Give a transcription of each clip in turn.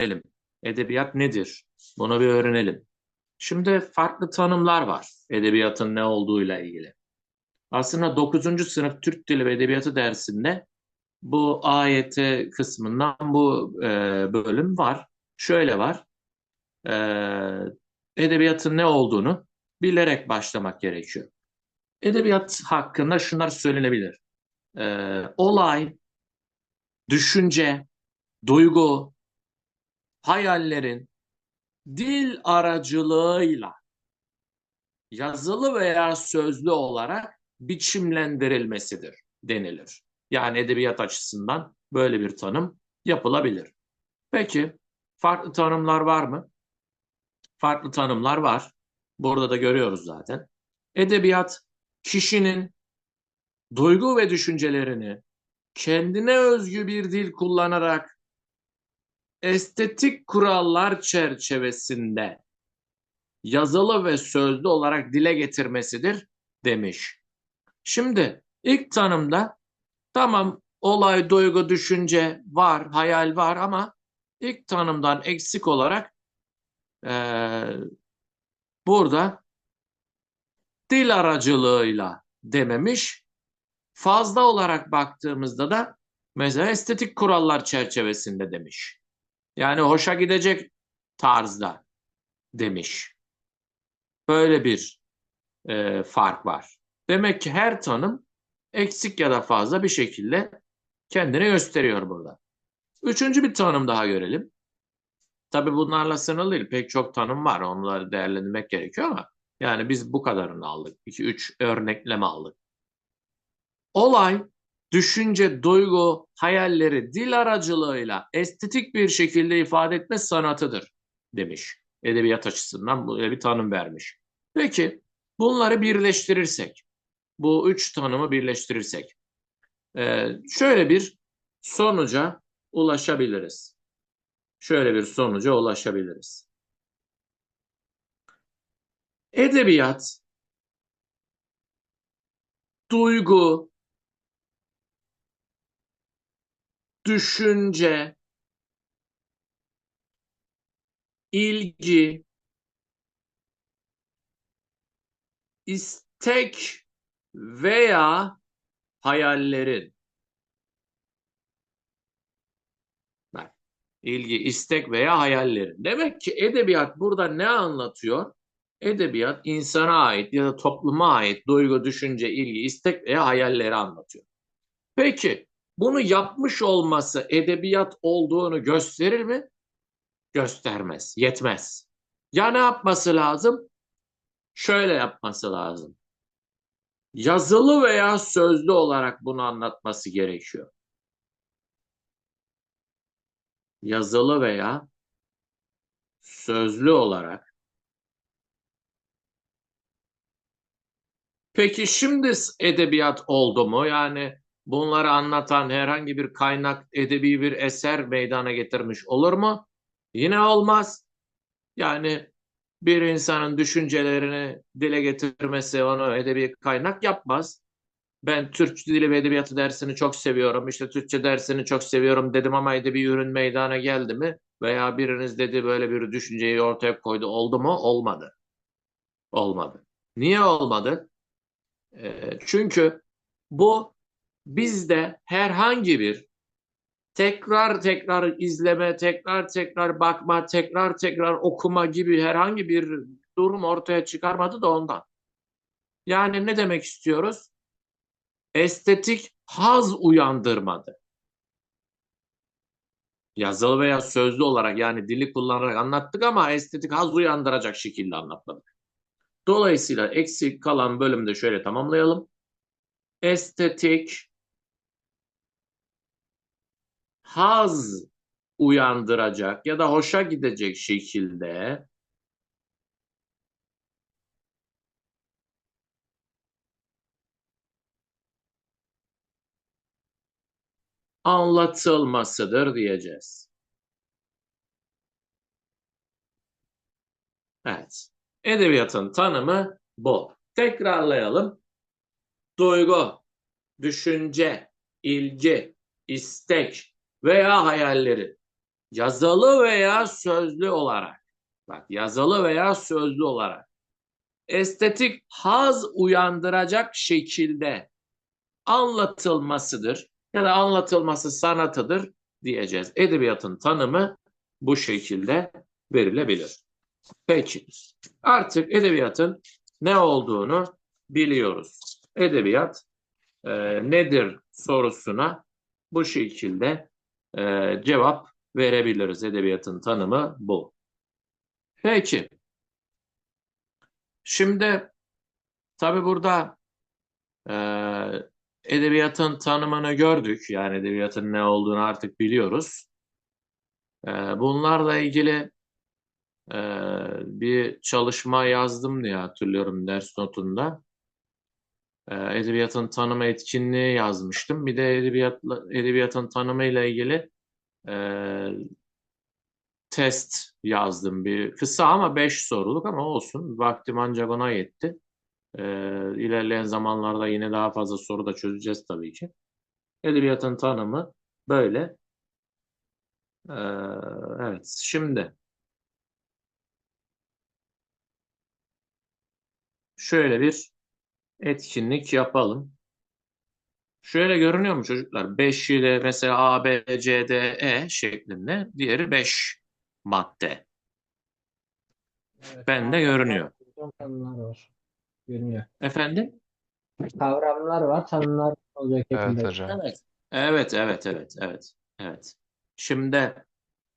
öğrenelim. Edebiyat nedir? Bunu bir öğrenelim. Şimdi farklı tanımlar var edebiyatın ne olduğuyla ilgili. Aslında 9. sınıf Türk Dili ve Edebiyatı dersinde bu AYT kısmından bu e, bölüm var. Şöyle var. E, edebiyatın ne olduğunu bilerek başlamak gerekiyor. Edebiyat hakkında şunlar söylenebilir. E, olay, düşünce, duygu, hayallerin dil aracılığıyla yazılı veya sözlü olarak biçimlendirilmesidir denilir. Yani edebiyat açısından böyle bir tanım yapılabilir. Peki farklı tanımlar var mı? Farklı tanımlar var. Burada da görüyoruz zaten. Edebiyat kişinin duygu ve düşüncelerini kendine özgü bir dil kullanarak estetik kurallar çerçevesinde yazılı ve sözlü olarak dile getirmesidir demiş. Şimdi ilk tanımda tamam olay, duygu, düşünce var, hayal var ama ilk tanımdan eksik olarak e, burada dil aracılığıyla dememiş. Fazla olarak baktığımızda da mesela estetik kurallar çerçevesinde demiş. Yani hoşa gidecek tarzda demiş. Böyle bir e, fark var. Demek ki her tanım eksik ya da fazla bir şekilde kendini gösteriyor burada. Üçüncü bir tanım daha görelim. Tabii bunlarla sınırlı değil. Pek çok tanım var. Onları değerlendirmek gerekiyor ama yani biz bu kadarını aldık. 2-3 örnekleme aldık. Olay, düşünce, duygu, hayalleri dil aracılığıyla estetik bir şekilde ifade etme sanatıdır demiş. Edebiyat açısından böyle bir tanım vermiş. Peki bunları birleştirirsek, bu üç tanımı birleştirirsek e, şöyle bir sonuca ulaşabiliriz. Şöyle bir sonuca ulaşabiliriz. Edebiyat, duygu, düşünce, ilgi, istek veya hayallerin Bak, ilgi, istek veya hayallerin. Demek ki edebiyat burada ne anlatıyor? Edebiyat insana ait ya da topluma ait duygu, düşünce, ilgi, istek veya hayalleri anlatıyor. Peki bunu yapmış olması edebiyat olduğunu gösterir mi? Göstermez, yetmez. Ya ne yapması lazım? Şöyle yapması lazım. Yazılı veya sözlü olarak bunu anlatması gerekiyor. Yazılı veya sözlü olarak. Peki şimdi edebiyat oldu mu? Yani bunları anlatan herhangi bir kaynak, edebi bir eser meydana getirmiş olur mu? Yine olmaz. Yani bir insanın düşüncelerini dile getirmesi onu edebi kaynak yapmaz. Ben Türk Dili ve Edebiyatı dersini çok seviyorum, işte Türkçe dersini çok seviyorum dedim ama edebi ürün meydana geldi mi? Veya biriniz dedi böyle bir düşünceyi ortaya koydu oldu mu? Olmadı. Olmadı. Niye olmadı? E, çünkü bu bizde herhangi bir tekrar tekrar izleme, tekrar tekrar bakma, tekrar tekrar okuma gibi herhangi bir durum ortaya çıkarmadı da ondan. Yani ne demek istiyoruz? Estetik haz uyandırmadı. Yazılı veya sözlü olarak yani dili kullanarak anlattık ama estetik haz uyandıracak şekilde anlatmadık. Dolayısıyla eksik kalan bölümde şöyle tamamlayalım. Estetik haz uyandıracak ya da hoşa gidecek şekilde anlatılmasıdır diyeceğiz. Evet. Edebiyatın tanımı bu. Tekrarlayalım. Duygu, düşünce, ilgi, istek, veya hayalleri yazılı veya sözlü olarak bak yazılı veya sözlü olarak estetik haz uyandıracak şekilde anlatılmasıdır ya da anlatılması sanatıdır diyeceğiz. Edebiyatın tanımı bu şekilde verilebilir. Peki artık edebiyatın ne olduğunu biliyoruz. Edebiyat e, nedir sorusuna bu şekilde e, cevap verebiliriz. Edebiyatın tanımı bu. Peki. Şimdi tabi burada e, edebiyatın tanımını gördük. Yani edebiyatın ne olduğunu artık biliyoruz. E, bunlarla ilgili e, bir çalışma yazdım diye hatırlıyorum ders notunda. E, edebiyatın tanımı etkinliği yazmıştım. Bir de edebiyatla, edebiyatın tanımıyla ilgili e, test yazdım. Bir kısa ama 5 soruluk ama olsun. Vaktim ancak ona yetti. E, ilerleyen zamanlarda yine daha fazla soru da çözeceğiz tabii ki. Edebiyatın tanımı böyle. E, evet, şimdi şöyle bir etkinlik yapalım. Şöyle görünüyor mu çocuklar? 5 ile mesela A, B, C, D, E şeklinde. Diğeri 5 madde. Evet, Bende görünüyor. Tanımlar var. Görünüyor. Efendim? Kavramlar var, tanımlar olacak Evet hocam. Evet. Evet, evet, evet, evet. Evet. Şimdi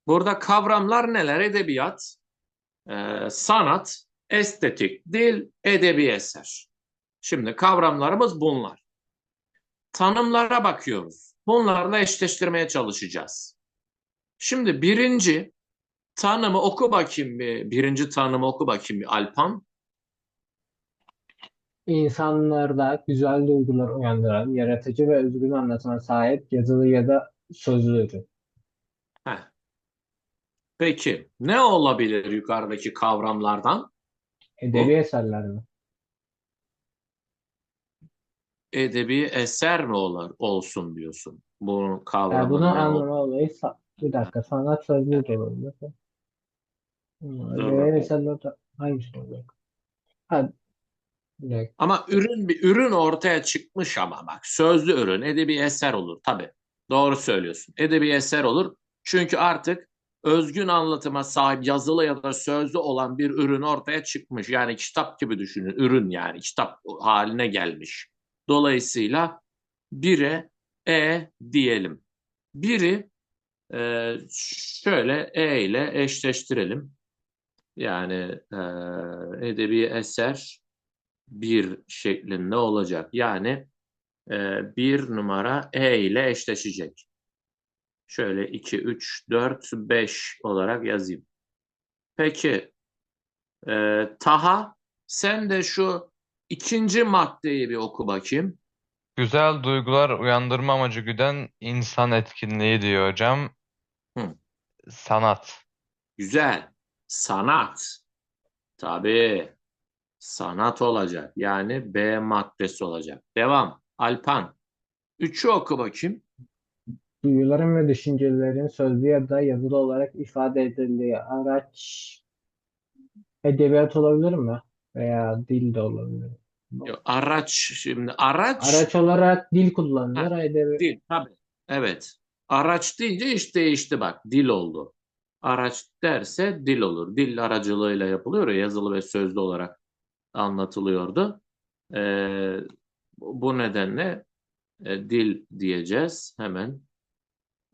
burada kavramlar neler? Edebiyat, e, sanat, estetik, dil, edebi eser. Şimdi kavramlarımız bunlar. Tanımlara bakıyoruz. Bunlarla eşleştirmeye çalışacağız. Şimdi birinci tanımı oku bakayım bir. Birinci tanımı oku bakayım bir Alpan. İnsanlarda güzel duygular uyandıran, yaratıcı ve özgün anlatıma sahip yazılı ya da sözlü ürün. Heh. Peki ne olabilir yukarıdaki kavramlardan? Edebi eserler mi? Edebi eser mi olur, olsun diyorsun? Bunun Yani kavramı bunu ne olayı sa- bir dakika sanat sözlü de olabilir. Hmm, Dur bakalım. eserler de hangisi olacak? Ha, bir dakika. Ama ürün bir ürün ortaya çıkmış ama bak sözlü ürün edebi eser olur tabii. Doğru söylüyorsun. Edebi eser olur. Çünkü artık özgün anlatıma sahip yazılı ya da sözlü olan bir ürün ortaya çıkmış. Yani kitap gibi düşünün. Ürün yani kitap haline gelmiş. Dolayısıyla bire E diyelim. Biri e, şöyle E ile eşleştirelim. Yani e, edebi eser bir şeklinde olacak. Yani e, numara E ile eşleşecek. Şöyle 2, 3, 4, 5 olarak yazayım. Peki e, Taha sen de şu ikinci maddeyi bir oku bakayım. Güzel duygular uyandırma amacı güden insan etkinliği diyor hocam. Hı. Sanat. Güzel. Sanat. Tabii. Sanat olacak. Yani B maddesi olacak. Devam. Alpan. Üçü oku bakayım. Duyuların ve düşüncelerin sözlü ya da yazılı olarak ifade edildiği araç edebiyat olabilir mi? Veya dil de olabilir. Yok, Araç şimdi araç Araç olarak dil kullanılır. Edebi Dil tabii. Evet. Araç deyince iş değişti bak. Dil oldu. Araç derse dil olur. Dil aracılığıyla yapılıyor ya yazılı ve sözlü olarak anlatılıyordu. Ee, bu nedenle e, dil diyeceğiz hemen.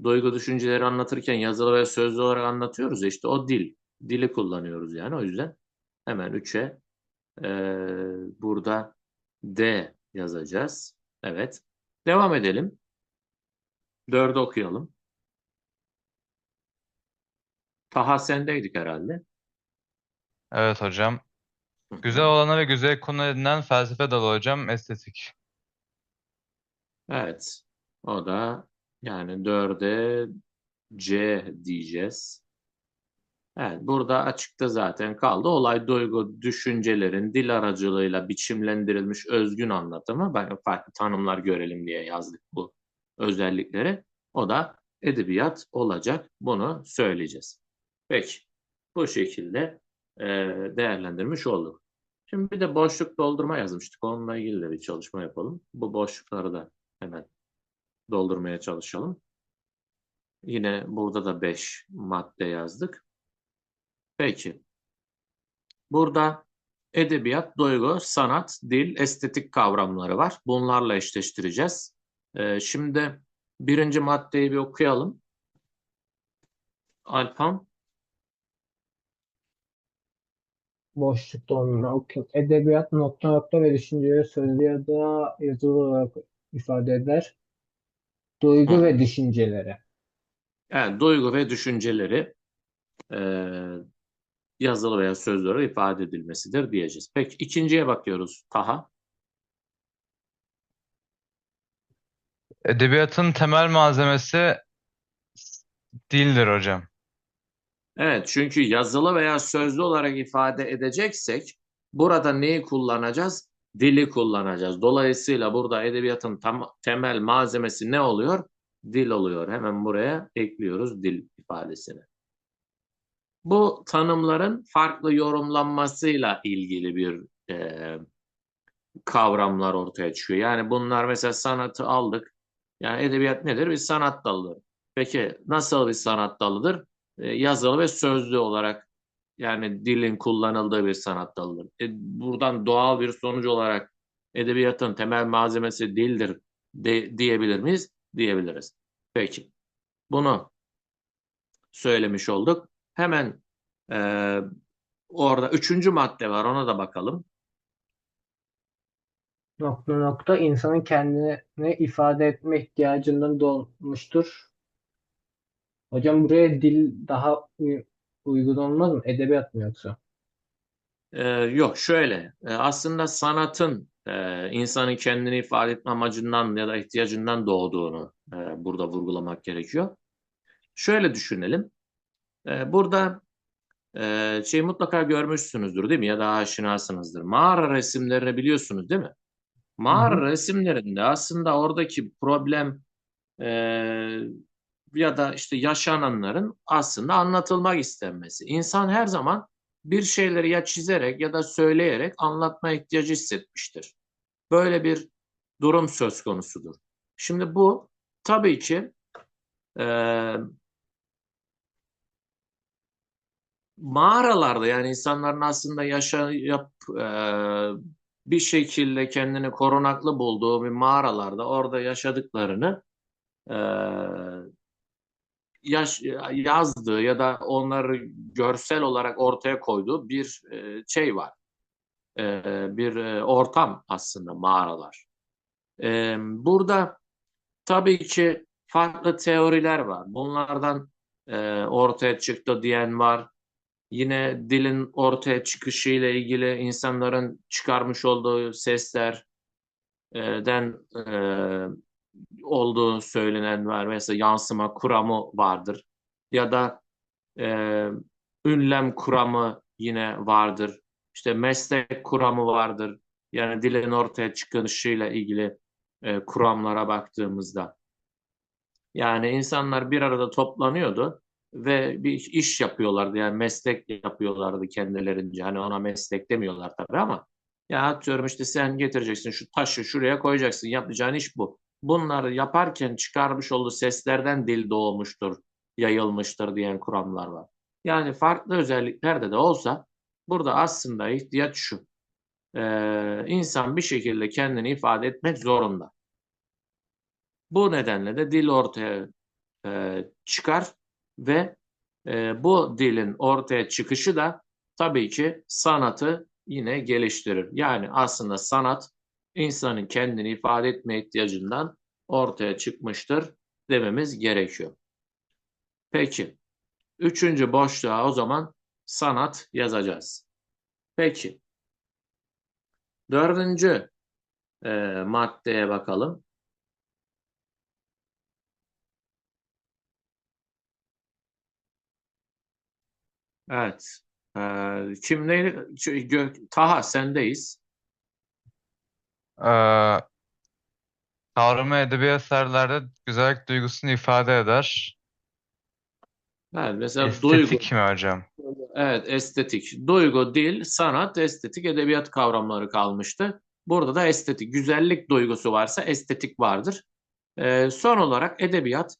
Duygu düşünceleri anlatırken yazılı ve sözlü olarak anlatıyoruz ya işte o dil. Dili kullanıyoruz yani o yüzden hemen 3'e e, burada D yazacağız. Evet. Devam edelim. Dördü okuyalım. Taha sendeydik herhalde. Evet hocam. Güzel olana ve güzel konu edinen felsefe dalı hocam estetik. Evet. O da yani dörde C diyeceğiz. Evet, burada açıkta zaten kaldı. Olay duygu, düşüncelerin dil aracılığıyla biçimlendirilmiş özgün anlatımı. Ben farklı tanımlar görelim diye yazdık bu özellikleri. O da edebiyat olacak. Bunu söyleyeceğiz. Peki. Bu şekilde e, değerlendirmiş olduk. Şimdi bir de boşluk doldurma yazmıştık. Onunla ilgili de bir çalışma yapalım. Bu boşlukları da hemen doldurmaya çalışalım. Yine burada da 5 madde yazdık. Peki. Burada edebiyat, duygu, sanat, dil, estetik kavramları var. Bunlarla eşleştireceğiz. Ee, şimdi birinci maddeyi bir okuyalım. Alpan. Boşluk dolma okuyayım. Edebiyat nokta nokta ve düşünceleri sözlü ya da yazılı olarak ifade eder. Duygu Hı. ve düşünceleri. Evet, duygu ve düşünceleri e, yazılı veya sözlü olarak ifade edilmesidir diyeceğiz. Peki ikinciye bakıyoruz. Taha. Edebiyatın temel malzemesi dildir hocam. Evet, çünkü yazılı veya sözlü olarak ifade edeceksek burada neyi kullanacağız? Dili kullanacağız. Dolayısıyla burada edebiyatın tam, temel malzemesi ne oluyor? Dil oluyor. Hemen buraya ekliyoruz dil ifadesini. Bu tanımların farklı yorumlanmasıyla ilgili bir e, kavramlar ortaya çıkıyor. Yani bunlar mesela sanatı aldık. Yani edebiyat nedir? Bir sanat dalıdır. Peki nasıl bir sanat dalıdır? E, yazılı ve sözlü olarak yani dilin kullanıldığı bir sanat dalıdır. E, buradan doğal bir sonuç olarak edebiyatın temel malzemesi dildir de, diyebilir miyiz? Diyebiliriz. Peki. Bunu söylemiş olduk. Hemen e, orada üçüncü madde var. Ona da bakalım. Nokta nokta insanın kendini ifade etme ihtiyacından doğmuştur. Hocam buraya dil daha uy- uygun olmaz mı? Edebiyat mı yoksa? Ee, yok şöyle e, aslında sanatın e, insanın kendini ifade etme amacından ya da ihtiyacından doğduğunu e, burada vurgulamak gerekiyor. Şöyle düşünelim. E, burada e, şey mutlaka görmüşsünüzdür değil mi? Ya da aşinasınızdır. Mağara resimlerini biliyorsunuz değil mi? Mağara Hı hı. resimlerinde aslında oradaki problem e, ya da işte yaşananların aslında anlatılmak istenmesi. İnsan her zaman bir şeyleri ya çizerek ya da söyleyerek anlatma ihtiyacı hissetmiştir. Böyle bir durum söz konusudur. Şimdi bu tabii ki e, mağaralarda yani insanların aslında yaşayıp e, bir şekilde kendini korunaklı bulduğu bir mağaralarda orada yaşadıklarını e, yaş, yazdığı ya da onları görsel olarak ortaya koyduğu bir e, şey var. E, bir e, ortam aslında mağaralar. E, burada tabii ki farklı teoriler var. Bunlardan e, ortaya çıktı diyen var. Yine dilin ortaya çıkışı ile ilgili insanların çıkarmış olduğu seslerden e, olduğu söylenen var. Mesela yansıma kuramı vardır. Ya da e, ünlem kuramı yine vardır. İşte meslek kuramı vardır. Yani dilin ortaya çıkışıyla ilgili e, kuramlara baktığımızda. Yani insanlar bir arada toplanıyordu ve bir iş yapıyorlardı. Yani meslek yapıyorlardı kendilerince. Hani ona meslek demiyorlar tabii ama ya atıyorum işte sen getireceksin şu taşı şuraya koyacaksın. Yapacağın iş bu. Bunları yaparken çıkarmış olduğu seslerden dil doğmuştur, yayılmıştır diyen kuramlar var. Yani farklı özelliklerde de olsa burada aslında ihtiyaç şu. Ee, insan bir şekilde kendini ifade etmek zorunda. Bu nedenle de dil ortaya e, çıkar ve e, bu dilin ortaya çıkışı da tabii ki sanatı yine geliştirir. Yani aslında sanat insanın kendini ifade etme ihtiyacından ortaya çıkmıştır dememiz gerekiyor. Peki. Üçüncü boşluğa o zaman sanat yazacağız. Peki. Dördüncü e, maddeye bakalım. Evet. Ee, kim neydi? Şu- Gö- Taha sendeyiz. Ee, Kavramı edebi eserlerde güzellik duygusunu ifade eder. Evet, mesela duygu, Estetik mi hocam? evet estetik, duygu, dil, sanat, estetik, edebiyat kavramları kalmıştı. Burada da estetik, güzellik duygusu varsa estetik vardır. Ee, son olarak edebiyat,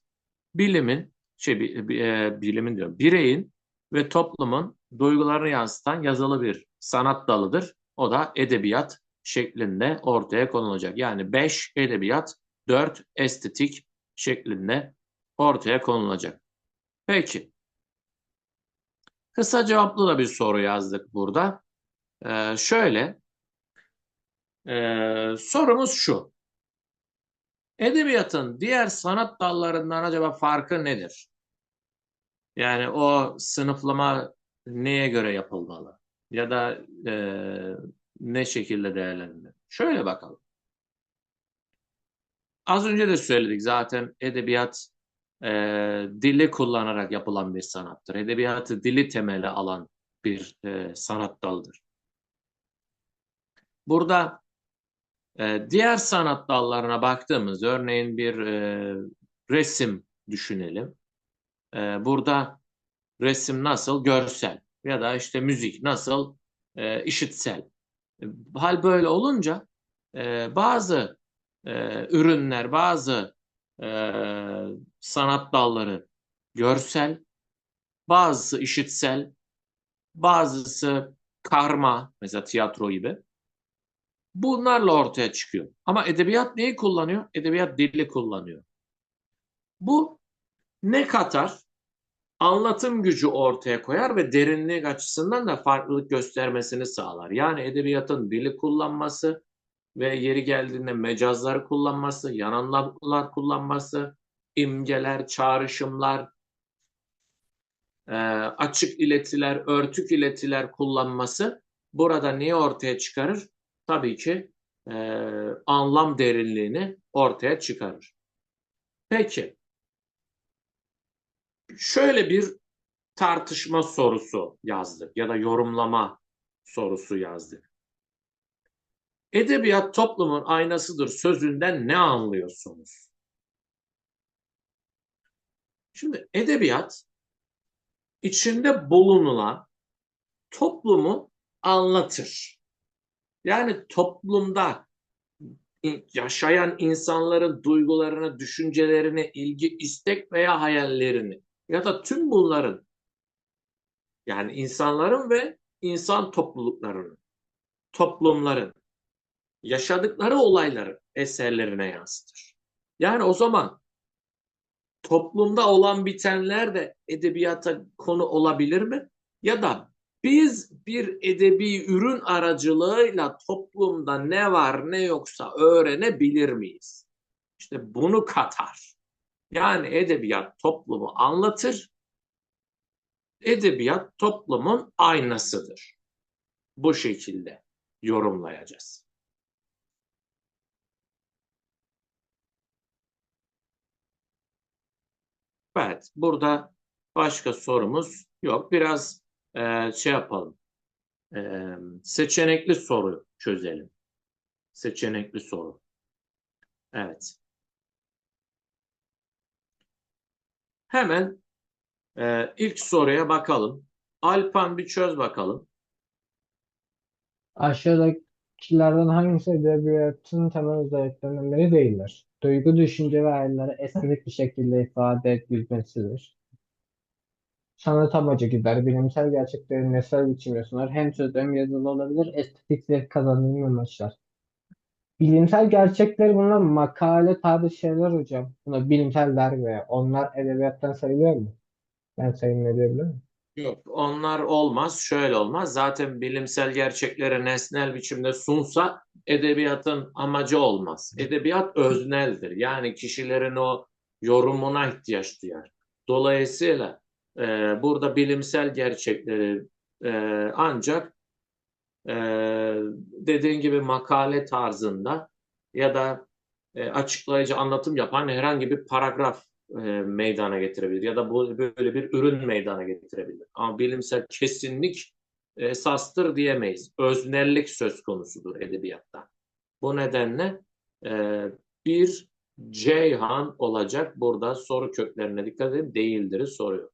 bilimin, şey, e, bilimin diyorum, bireyin ve toplumun duygularını yansıtan yazılı bir sanat dalıdır. O da edebiyat şeklinde ortaya konulacak. Yani 5 edebiyat, 4 estetik şeklinde ortaya konulacak. Peki. Kısa cevaplı da bir soru yazdık burada. Ee, şöyle, ee, sorumuz şu. Edebiyatın diğer sanat dallarından acaba farkı nedir? Yani o sınıflama neye göre yapılmalı? Ya da ee, ne şekilde değerlendirilir? Şöyle bakalım. Az önce de söyledik zaten edebiyat ee, dili kullanarak yapılan bir sanattır. Edebiyatı dili temeli alan bir ee, sanat dalıdır. Burada ee, diğer sanat dallarına baktığımız, örneğin bir e, resim düşünelim. Ee, burada resim nasıl? Görsel ya da işte müzik nasıl? E, işitsel. E, Hal böyle olunca e, bazı e, ürünler, bazı e, sanat dalları görsel, bazısı işitsel, bazısı karma, mesela tiyatro gibi. Bunlarla ortaya çıkıyor. Ama edebiyat neyi kullanıyor? Edebiyat dili kullanıyor. Bu ne katar? Anlatım gücü ortaya koyar ve derinlik açısından da farklılık göstermesini sağlar. Yani edebiyatın dili kullanması ve yeri geldiğinde mecazlar kullanması, yan anlamlar kullanması, imgeler, çağrışımlar, e, açık iletiler, örtük iletiler kullanması burada neyi ortaya çıkarır? Tabii ki e, anlam derinliğini ortaya çıkarır. Peki, şöyle bir tartışma sorusu yazdık ya da yorumlama sorusu yazdık. Edebiyat toplumun aynasıdır sözünden ne anlıyorsunuz? Şimdi edebiyat içinde bulunulan toplumu anlatır. Yani toplumda yaşayan insanların duygularını, düşüncelerini, ilgi, istek veya hayallerini ya da tüm bunların yani insanların ve insan topluluklarının, toplumların yaşadıkları olayları eserlerine yansıtır. Yani o zaman toplumda olan bitenler de edebiyata konu olabilir mi? Ya da biz bir edebi ürün aracılığıyla toplumda ne var ne yoksa öğrenebilir miyiz? İşte bunu katar. Yani edebiyat toplumu anlatır. Edebiyat toplumun aynasıdır. Bu şekilde yorumlayacağız. Evet, burada başka sorumuz yok. Biraz e, şey yapalım. E, seçenekli soru çözelim. Seçenekli soru. Evet. Hemen e, ilk soruya bakalım. Alpan bir çöz bakalım. Aşağıdakilerden hangisi edebiyatın temel özelliklerinden biri değildir? Duygu, düşünce ve hayalleri estetik bir şekilde ifade edilmesidir. Sanat amacı gider, bilimsel gerçekleri nesel biçimde sunar. Hem sözlü hem yazılı olabilir, estetik zevk kazanımı amaçlar. Bilimsel gerçekler bunlar makale tarzı şeyler hocam. Buna bilimsel dergi. Onlar edebiyattan sayılıyor mu? Ben sayılmıyor diyebilir miyim? Yok, onlar olmaz. Şöyle olmaz. Zaten bilimsel gerçekleri nesnel biçimde sunsa edebiyatın amacı olmaz. Edebiyat özneldir. Yani kişilerin o yorumuna ihtiyaç duyar. Dolayısıyla e, burada bilimsel gerçekleri e, ancak e, dediğin gibi makale tarzında ya da e, açıklayıcı anlatım yapan herhangi bir paragraf e, meydana getirebilir ya da bu böyle bir ürün meydana getirebilir. Ama bilimsel kesinlik esastır diyemeyiz. Öznellik söz konusudur edebiyatta. Bu nedenle e, bir Ceyhan olacak. Burada soru köklerine dikkat edin. Değildir'i soruyor.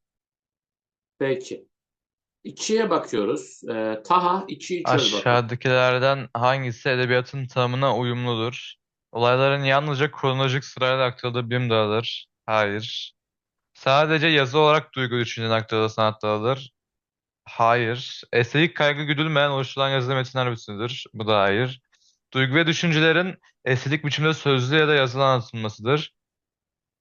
Peki. İkiye bakıyoruz. Ee, Taha ikiyi çöz bakalım. Aşağıdakilerden hangisi edebiyatın tanımına uyumludur? Olayların yalnızca kronolojik sırayla aktarıldığı bilim dalıdır. Hayır. Sadece yazı olarak duygu düşüncenin aktarıldığı sanat dalıdır. Hayır. Estetik kaygı güdülmeden oluşturulan yazılı metinler bütünüdür. Bu da hayır. Duygu ve düşüncelerin estetik biçimde sözlü ya da yazılı anlatılmasıdır.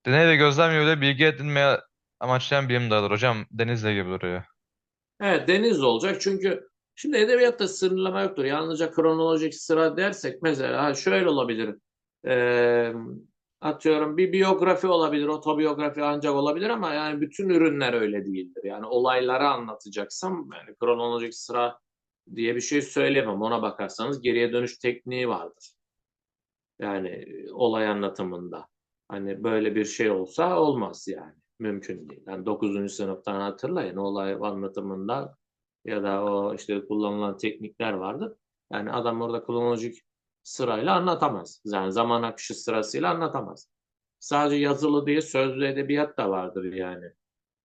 Deney ve gözlem yoluyla bilgi edinmeye amaçlayan bilim dalıdır. Hocam Deniz'le gibi duruyor. Evet deniz olacak çünkü şimdi edebiyatta sınırlama yoktur. Yalnızca kronolojik sıra dersek mesela şöyle olabilir. Ee, atıyorum bir biyografi olabilir, otobiyografi ancak olabilir ama yani bütün ürünler öyle değildir. Yani olayları anlatacaksam yani kronolojik sıra diye bir şey söyleyemem. Ona bakarsanız geriye dönüş tekniği vardır. Yani e, olay anlatımında. Hani böyle bir şey olsa olmaz yani. Mümkün değil. Yani 9. sınıftan hatırlayın olay anlatımında ya da o işte kullanılan teknikler vardır. Yani adam orada kronolojik sırayla anlatamaz. Yani zaman akışı sırasıyla anlatamaz. Sadece yazılı diye sözlü edebiyat da vardır yani.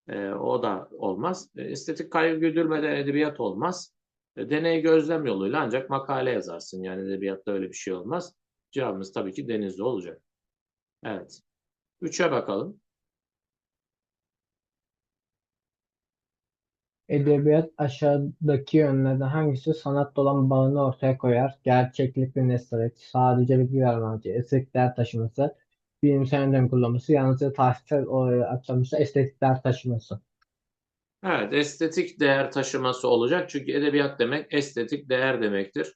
Ee, o da olmaz. E, estetik kaygı güdülmeden edebiyat olmaz. E, deney gözlem yoluyla ancak makale yazarsın. Yani edebiyatta öyle bir şey olmaz. Cevabımız tabii ki denizli olacak. Evet. Üçe bakalım. Edebiyat aşağıdaki yönlerden hangisi sanatla olan bağını ortaya koyar? Gerçeklik ve nesnelik, sadece bilgi vermeci, estetik değer taşıması, bilimsel yöntem kullanması, yalnızca tarihsel olayı aktarması, estetik değer taşıması. Evet, estetik değer taşıması olacak. Çünkü edebiyat demek estetik değer demektir.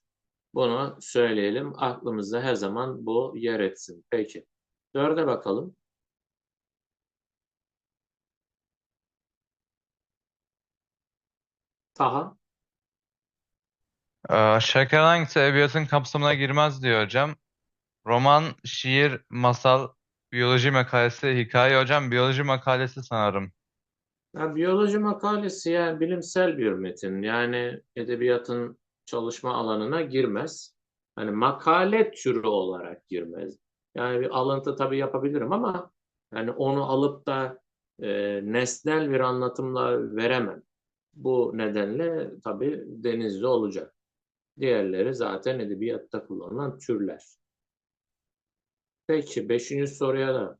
Bunu söyleyelim. Aklımızda her zaman bu yer etsin. Peki. Dörde bakalım. Taha. Ee, Aşağıdakilerden hangisi edebiyatın kapsamına girmez diyor hocam. Roman, şiir, masal, biyoloji makalesi, hikaye hocam. Biyoloji makalesi sanırım. Ya, biyoloji makalesi yani bilimsel bir metin. Yani edebiyatın çalışma alanına girmez. Hani makale türü olarak girmez. Yani bir alıntı tabii yapabilirim ama yani onu alıp da e, nesnel bir anlatımla veremem. Bu nedenle tabii denizli olacak. Diğerleri zaten edebiyatta kullanılan türler. Peki beşinci soruya da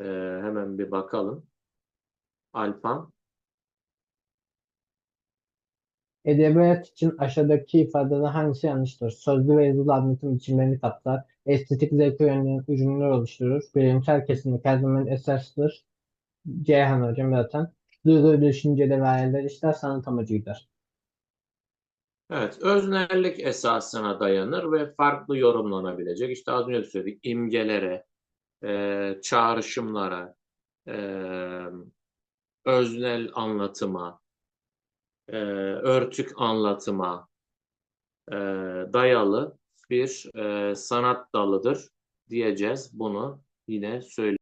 e, hemen bir bakalım. Alpan. Edebiyat için aşağıdaki ifadelerden hangisi yanlıştır? Sözlü ve yazılı anlatım biçimlerini kapsar, estetik zevke yönelen ürünler oluşturur, bilimsel kesinlik her zaman esastır. Ceyhan hocam zaten. Duygu ve düşüncede verilen işler sanat amacıdır. Evet, öznellik esasına dayanır ve farklı yorumlanabilecek. İşte az önce söyledik imgelere, e, çağrışımlara, e, öznel anlatıma, e, örtük anlatıma e, dayalı bir e, sanat dalıdır diyeceğiz. Bunu yine söyleyeyim.